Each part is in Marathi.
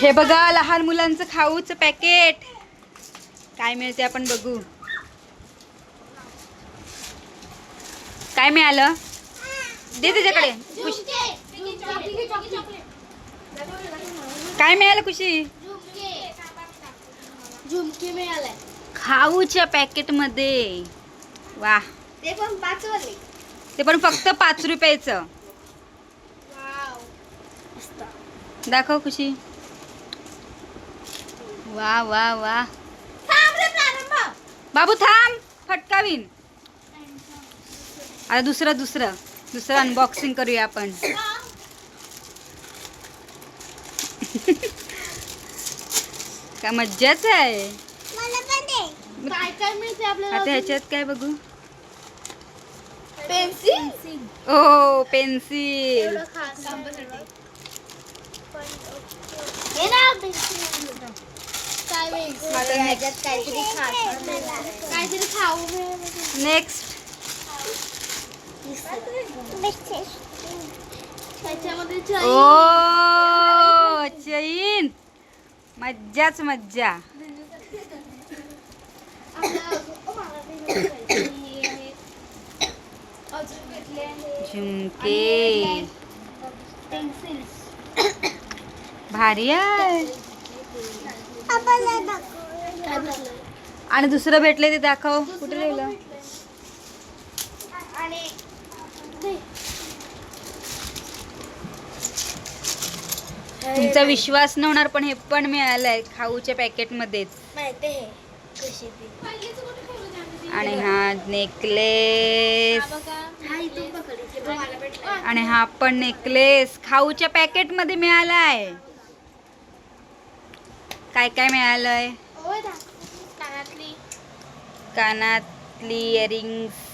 हे बघा लहान मुलांचं खाऊचं पॅकेट. काय मिळते आपण बघू. काय मिळालं? दे त्याच्याकडे खुशी. काय मिळालं खुशी? झुमके मिळालाय खाऊच्या पॅकेटमध्ये वा. ते पण पाच ते पण फक्त पाच रुपयाचं. दाखव खुशी. वा वा वा. बाबू थांब. फटकावीन. आता दुसरं दुसरं. दुसरं अनबॉक्सिंग करूया आपण. काय मज्जाच आहे. मला पण दे. काय काय मिळते आपल्याला आता ह्याच्यात काय बघू? पेन्सिल? ओ पेन्सिल. हे ना काहीतरी काहीतरी खाऊ. नेक्स्ट ओ चैन. मज्जाच मज्जा. झुमके. भारी आहे. आणि दुसरं भेटले ते दाखव. कुठे राहिलं तुमचा विश्वास न होणार पण हे पण मिळालंय खाऊच्या पॅकेटमध्येच. आणि हा नेकलेस. आणि हा पण नेकलेस खाऊच्या पॅकेटमध्ये मिळालाय. काय काय मिळालंय? कानातली. कानातली इयरिंग्स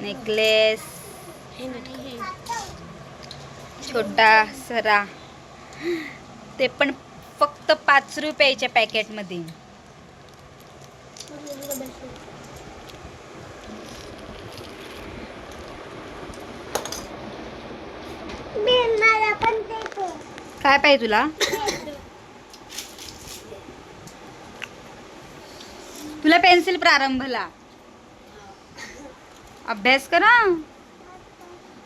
नेकलेस. छोटा सरा. ते पण फक्त पाच रुपयाच्या पॅकेटमध्ये. काय पाहिजे तुला? तुला पेन्सिल प्रारंभला अभ्यास करा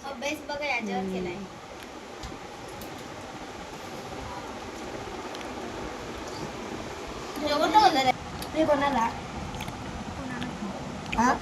अभ्यास बघा याच्यावर केलाय. हे कोणाला? हा?